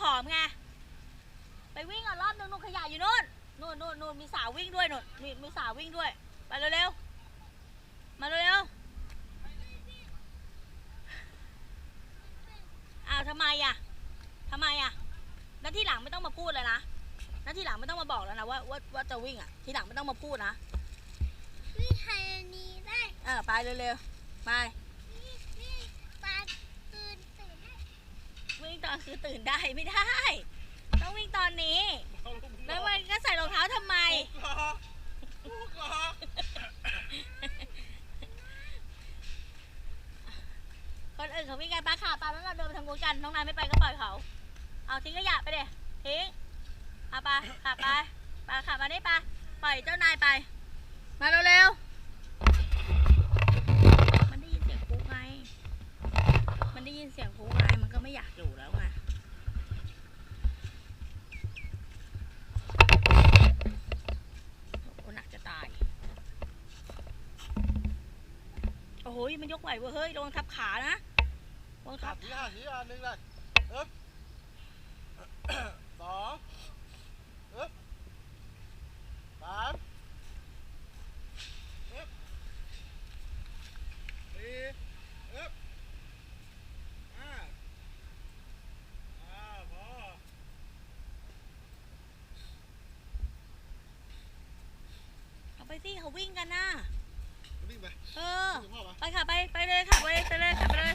ผอมไง ไปวิ่งอะรอบนึงนู่นขยะอยู่นู่นนู่นนู่นนู่นมีสาววิ่งด้วยนู่นมีมีสาววิ่งด้วย ไปเร็วๆ มาเร็วๆ อ้าวทำไมอะทำไมอะแล้วที่หลังไม่ต้องมาพูดเลยนะแล้วที่หลังไม่ต้องมาบอกแล้วนะว่าว่าว่าจะวิ่งอะ ทีหลังไม่ต้องมาพูดนะ วิ่งไทยอันนี้ได้ เออไปเร็วๆ ไป วิ่งวิ่งปลาตื่นตื่นได้ วิ่ง ตอนคือตื่นได้ไม่ได้ ต้องวิ่งตอนนี้ แล้วมันก็ใส่รองเท้าทำไมลูกเหรอคนอื่นเขาวิ่งกันปลาขาปลาแล้วเราเดินไปทางนู้นกันน้องนายไม่ไปก็ปล่อยเขา เอาทิ้งขยะไปเดี๋ยทิ้งเอาไปขับไปปลาขับมาได้ปลาปล่อยเจ้านายไป มาเร็วๆมันได้ยินเสียงคูไงมันได้ยินเสียงคูไงมันก็ไม่อยากอยู่แล้วไง โอ้หนักจะตาย โอ้โหมันยกไหวเว้ยเฮ้ยระวังทับขานะระวังทับทีห้าทีอันหนึ่งเลยเอ๊บสองเอ๊บสามเอ๊บสี่เอ๊บห้าอ่าพอเอาไปสิเขาวิ่งกันนะวิ่งไป เออวิ่งพ่อไปไปค่ะ ไป ไปเลยค่ะ ไปไปเลยค่ะ ไปเลย